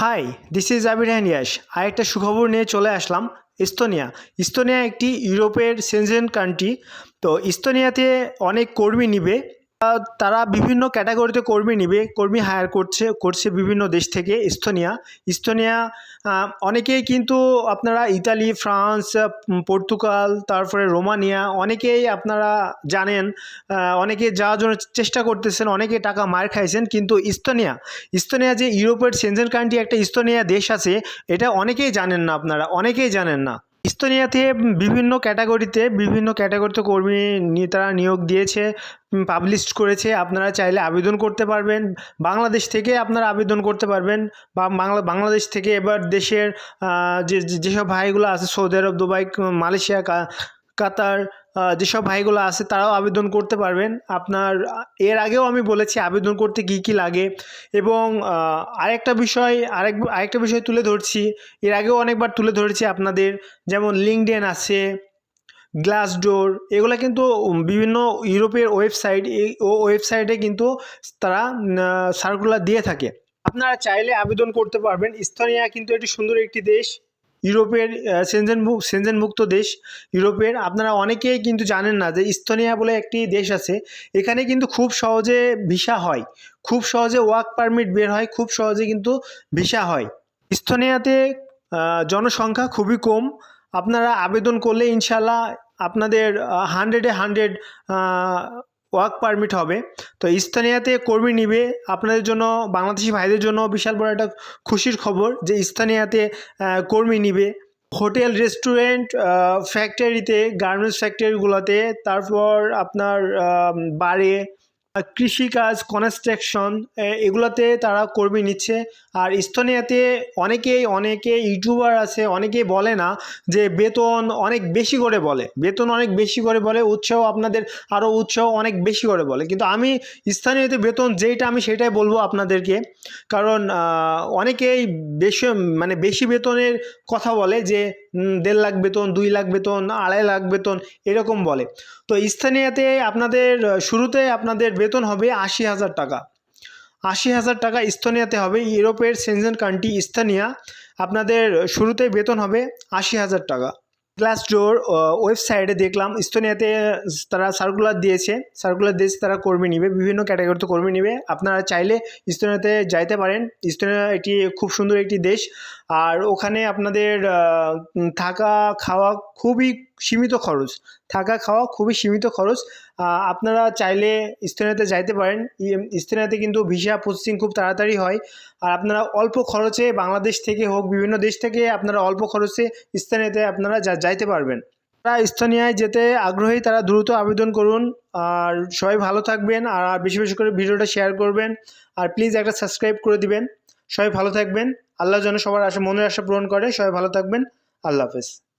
High this is Abir হ্যানিয়াস আরেকটা সুখবর নিয়ে চলে আসলাম, ইস্তোনিয়া। ইস্তোনিয়া একটি ইউরোপের সেনজেন কান্ট্রি তো ইস্তোনিয়াতে অনেক কর্মী নিবে। তারা বিভিন্ন ক্যাটাগরিতে কর্মী নিবে, কর্মী হায়ার করছে করছে বিভিন্ন দেশ থেকে, ইস্তোনিয়া। ইস্তোনিয়া অনেকেই কিন্তু আপনারা ইতালি, ফ্রান্স পর্তুগাল, তারপরে রোমানিয়া, অনেকেই আপনারা জানেন অনেকে যাওয়ার জন্য চেষ্টা করতেছেন, অনেকে টাকা মার খাইছেন, কিন্তু ইস্তোনিয়া ইস্তোনিয়া যে ইউরোপের সেনজেন কান্ট্রি একটা ইস্তোনিয়া দেশ আছে, এটা অনেকেই জানেন না আপনারা, অনেকেই জানেন না। ইস্তোনিয়াতে বিভিন্ন ক্যাটাগরিতে বিভিন্ন ক্যাটাগরিতে কর্মী নিয়ে তারা নিয়োগ দিয়েছে পাবলিশ করেছে। আপনারা চাইলে আবেদন করতে পারবেন। বাংলাদেশ থেকে আপনারা আবেদন করতে পারবেন। বা বাংলা বাংলাদেশ থেকে এবার দেশের যে যেসব ভাইগুলো আছে, Saudi Arab, Dubai, Malaysia Qatar যেসব ভাইগুলো আছে তারাও আবেদন করতে পারবেন। আপনার, এর আগেও আমি বলেছি আবেদন করতে কী কী লাগে। এবং আরেকটা বিষয়, আরেক, আরেকটা বিষয় তুলে ধরছি। এর আগেও অনেকবার তুলে ধরেছি আপনাদের। যেমন লিঙ্কডেন আছে গ্লাস ডোর এগুলো কিন্তু বিভিন্ন ইউরোপের ওয়েবসাইট ও ওয়েবসাইটে কিন্তু তারা সার্কুলার দিয়ে থাকে। আপনারা চাইলে আবেদন করতে পারবেন। ইস্তোনিয়া কিন্তু একটি সুন্দর একটি দেশ। ইউরোপের সেনজেন সেনজেনভুক্ত দেশ ইউরোপের। আপনারা অনেকেই কিন্তু জানেন না যে ইস্তোনিয়া বলে একটি দেশ আছে। এখানে কিন্তু খুব সহজে ভিসা হয়। খুব সহজে ওয়ার্ক পারমিট বের হয়। খুব সহজে কিন্তু ভিসা হয়। ইস্তোনিয়াতে জনসংখ্যা খুবই কম। আপনারা আবেদন করলে ইনশাল্লাহ আপনাদের হান্ড্রেডে হান্ড্রেড ওয়ার্ক পারমিট হবে। তো স্থানীয়তে কর্মী নিবে। আপনাদের জন্য, বাংলাদেশি ভাইদের জন্য বিশাল বড় একটা খুশির খবর যে স্থানীয়তে কর্মী নিবে। হোটেল, রেস্টুরেন্ট ফ্যাক্টরিতে গার্মেন্টস ফ্যাক্টরিগুলোতে তারপর আপনার বারে কৃষিকাজ কনস্ট্রাকশন এগুলোতে তারা কর্মী নিচ্ছে। আর স্থানীয়তে অনেকেই, অনেকে ইউটিউবার আছে, অনেকেই বলে না যে বেতন অনেক বেশি করে বলে। বেতন অনেক বেশি করে বলে, উৎসাহ আপনাদের আরও উৎসাহ অনেক বেশি করে বলে। কিন্তু আমি স্থানীয়তে বেতন যেইটা আমি সেটাই বলব আপনাদেরকে। কারণ অনেকেই বেশি মানে বেশি বেতনের কথা বলে যে দেড় লাখ বেতন, দুই লাখ বেতন, আড়াই লাখ বেতন, এরকম বলে। তো স্থানীয়তে আপনাদের শুরুতে আপনাদের বেতন হবে আশি হাজার টাকা। আশি হাজার টাকা স্থানীয়তে হবে। ইউরোপের সেনজেন কান্ট্রি স্থানীয়, আপনাদের শুরুতে বেতন হবে আশি হাজার টাকা। গ্লাস ডোর ওয়েবসাইটে দেখলাম। স্তোনিয়াতে তারা সার্কুলার দিয়েছে। সার্কুলার দিয়েছে তারা কর্মী নিবে, বিভিন্ন ক্যাটাগরিতে কর্মী নিবে। আপনারা চাইলে স্তোনিয়াতে যাইতে পারেন। স্তোনিয়া এটি খুব সুন্দর একটি দেশ। আর ওখানে আপনাদের থাকা খাওয়া খুবই সীমিত খরচ। থাকা খাওয়া খুবই সীমিত খরচ। আপনারা চাইলে ইস্তোনিয়াতে যাইতে পারেন। ই- ইস্তোনিয়াতে কিন্তু ভিসা প্রসেসিং খুব তাড়াতাড়ি হয়। আর আপনারা অল্প খরচে বাংলাদেশ থেকে হোক, বিভিন্ন দেশ থেকে আপনারা অল্প খরচে ইস্তোনিয়াতে আপনারা যাইতে পারবেন। যারা ইস্তোনিয়ায় যেতে আগ্রহী, তারা দ্রুত আবেদন করুন। আর সবাই ভালো থাকবেন। আর বেশি বেশি করে ভিডিওটা শেয়ার করবেন। আর প্লিজ একটা সাবস্ক্রাইব করে দিবেন। সবাই ভালো থাকবেন। আল্লাহ যেন সবার আশা, মনের আশা পূরণ করে। সবাই ভালো থাকবেন। আল্লাহ হাফেজ।